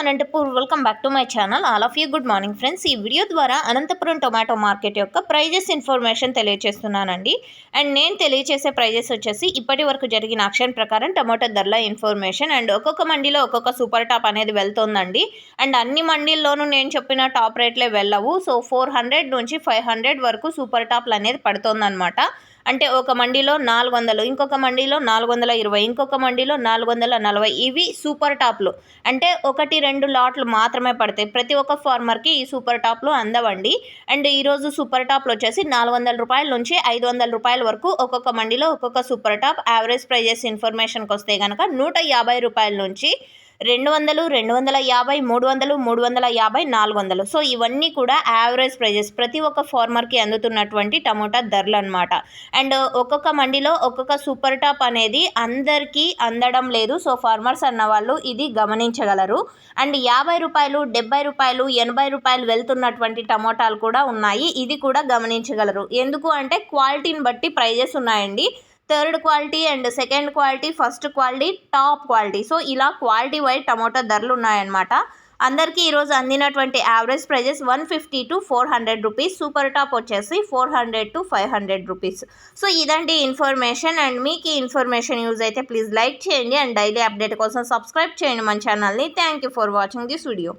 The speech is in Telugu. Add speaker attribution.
Speaker 1: Anantapur welcome back to my channel. All of you good morning friends. ఈ వీడియో ద్వారా అనంతపురం టొమాటో మార్కెట్ యొక్క ప్రైజెస్ ఇన్ఫర్మేషన్ తెలియజేస్తున్నానండి అండ్ నేను తెలియజేసే ప్రైజెస్ వచ్చేసి ఇప్పటి వరకు జరిగిన ఆక్షన్ ప్రకారం టొమాటో ధరల ఇన్ఫర్మేషన్ అండ్ ఒక్కొక్క మండీలో ఒక్కొక్క సూపర్ టాప్ అనేది వెళ్తుందండి. అండ్ అన్ని మండీల్లోనూ నేను చెప్పిన టాప్ రేట్లే వెళ్ళవు. సో ఫోర్ హండ్రెడ్ నుంచి ఫైవ్ హండ్రెడ్ వరకు సూపర్ టాప్లు అనేది పడుతుందన్నమాట. అంటే ఒక మండీలో నాలుగు వందలు ఇంకొక మండీలో నాలుగు వందల ఇరవై ఇంకొక మండీలో నాలుగు వందల నలభై. ఇవి సూపర్ టాప్లు. అంటే ఒకటి రెండు లాట్లు మాత్రమే పడతాయి. ప్రతి ఒక్క ఫార్మర్కి ఈ సూపర్ టాప్లు అందవండి. అండ్ ఈరోజు సూపర్ టాప్లు వచ్చేసి నాలుగు వందల రూపాయల నుంచి ఐదు వందల రూపాయల వరకు ఒక్కొక్క మండీలో ఒక్కొక్క సూపర్ టాప్. యావరేజ్ ప్రైజెస్ ఇన్ఫర్మేషన్కి వస్తే కనుక నూట యాభై రూపాయల నుంచి రెండు వందలు రెండు వందల యాభై మూడు వందలు మూడు వందల యాభై నాలుగు వందలు. సో ఇవన్నీ కూడా యావరేజ్ ప్రైజెస్ ప్రతి ఒక్క ఫార్మర్కి అందుతున్నటువంటి టమోటా ధరలు అనమాట అండ్ ఒక్కొక్క మండిలో ఒక్కొక్క సూపర్ టాప్ అనేది అందరికీ అందడం లేదు. సో ఫార్మర్స్ అన్న వాళ్ళు ఇది గమనించగలరు. అండ్ యాభై రూపాయలు డెబ్బై రూపాయలు ఎనభై రూపాయలు వెళ్తున్నటువంటి టమోటాలు కూడా ఉన్నాయి. ఇది కూడా గమనించగలరు. ఎందుకు అంటే క్వాలిటీని బట్టి ప్రైజెస్ ఉన్నాయండి. Third quality and second quality first quality top quality. So ఇలా క్వాలిటీ వైజ్ టమోటా ధరలు ఉన్నాయన్నమాట. అందరికీ ఈరోజు అందినటువంటి average prices one fifty to four hundred rupees. Super top వచ్చేసి four hundred to five hundred rupees. So ఇదండి ఇన్ఫర్మేషన్ అండ్ మీకు ఈ ఇన్ఫర్మేషన్ యూజ్ అయితే ప్లీజ్ లైక్ చేయండి అండ్ డైలీ అప్డేట్ కోసం సబ్స్క్రైబ్ చేయండి మన ఛానల్ని. Thank you for watching this video.